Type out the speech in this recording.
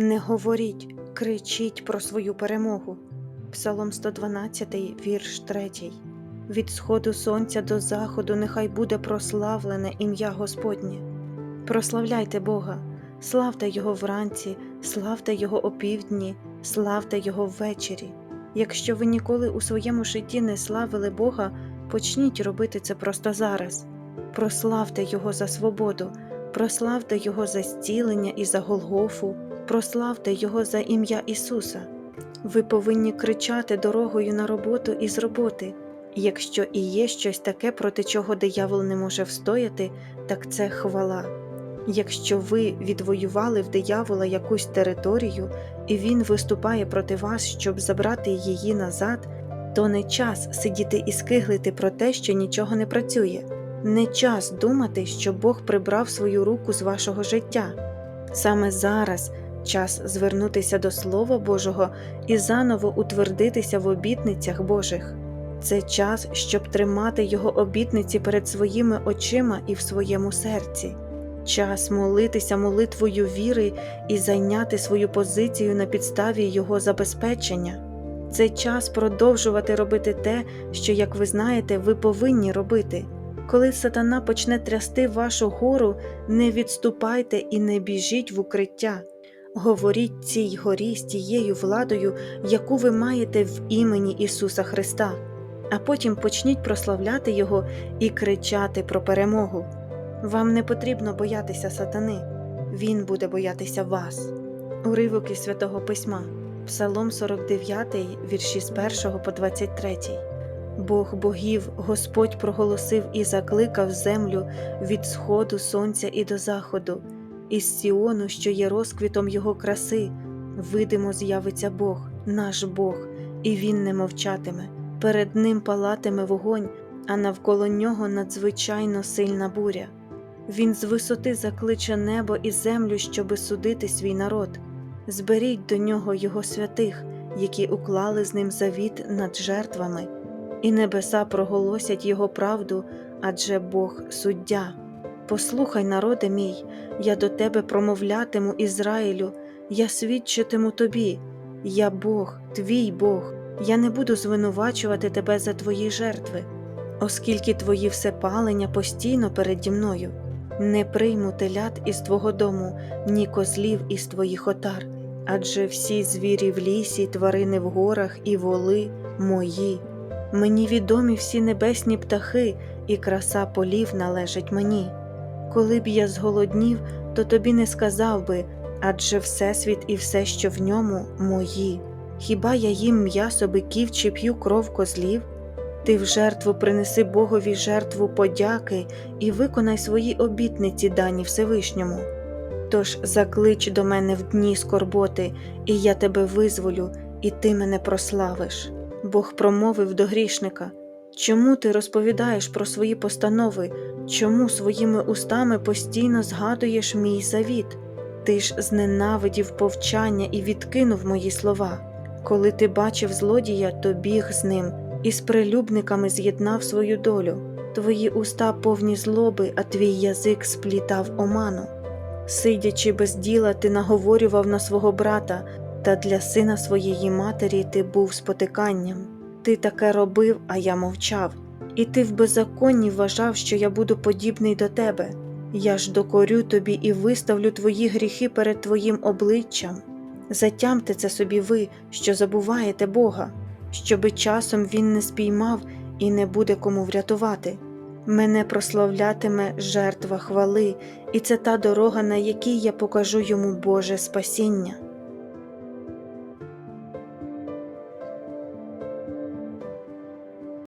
Не говоріть, кричіть про свою перемогу. Псалом 112, вірш 3. Від сходу сонця до заходу нехай буде прославлене ім'я Господнє. Прославляйте Бога, славте Його вранці, славте Його опівдні, славте Його ввечері. Якщо ви ніколи у своєму житті не славили Бога, почніть робити це просто зараз. Прославте Його за свободу, прославте Його за зцілення і за Голгофу, прославте Його за ім'я Ісуса. Ви повинні кричати дорогою на роботу і з роботи. Якщо і є щось таке, проти чого диявол не може встояти, так це хвала. Якщо ви відвоювали в диявола якусь територію, і він виступає проти вас, щоб забрати її назад, то не час сидіти і скиглити про те, що нічого не працює, не час думати, що Бог прибрав свою руку з вашого життя. Саме зараз час звернутися до Слова Божого і заново утвердитися в обітницях Божих. Це час, щоб тримати Його обітниці перед своїми очима і в своєму серці. Час молитися молитвою віри і зайняти свою позицію на підставі Його забезпечення. Це час продовжувати робити те, що, як ви знаєте, ви повинні робити. Коли сатана почне трясти вашу гору, не відступайте і не біжіть в укриття. Говоріть цій горі з тією владою, яку ви маєте в імені Ісуса Христа, а потім почніть прославляти Його і кричати про перемогу. Вам не потрібно боятися сатани, він буде боятися вас. Уривок із святого письма, Псалом 49, вірші з 1 по 23. Бог богів, Господь проголосив і закликав землю від сходу сонця і до заходу, із Сіону, що є розквітом його краси, видимо з'явиться Бог, наш Бог, і він не мовчатиме. Перед ним палатиме вогонь, а навколо нього надзвичайно сильна буря. Він з висоти закличе небо і землю, щоби судити свій народ. Зберіть до нього його святих, які уклали з ним завіт над жертвами, і небеса проголосять його правду, адже Бог суддя. Послухай, народе мій, я до тебе промовлятиму Ізраїлю, я свідчитиму тобі, я Бог, твій Бог, я не буду звинувачувати тебе за твої жертви, оскільки твої всепалення постійно переді мною. Не прийму телят із твого дому, ні козлів із твоїх отар, адже всі звірі в лісі, тварини в горах і воли мої. Мені відомі всі небесні птахи, і краса полів належить мені. Коли б я зголоднів, то тобі не сказав би, адже Всесвіт і все, що в ньому, мої. Хіба я їм м'ясо биків чи п'ю кров козлів? Ти в жертву принеси Богові жертву подяки і виконай свої обітниці дані Всевишньому. Тож заклич до мене в дні скорботи, і я тебе визволю, і ти мене прославиш. Бог промовив до грішника Чому ти розповідаєш про свої постанови, чому своїми устами постійно згадуєш мій завіт? Ти ж зненавидів повчання і відкинув мої слова. Коли ти бачив злодія, то біг з ним і з прилюбниками з'єднав свою долю. Твої уста повні злоби, а твій язик сплітав оману. Сидячи без діла, ти наговорював на свого брата, та для сина своєї матері ти був спотиканням. Ти таке робив, а я мовчав, і ти в беззаконні вважав, що я буду подібний до тебе. Я ж докорю тобі і виставлю твої гріхи перед твоїм обличчям. Затямте це собі ви, що забуваєте Бога, щоби часом він не спіймав і не буде кому врятувати. Мене прославлятиме жертва хвали, і це та дорога, на якій я покажу йому Боже спасіння.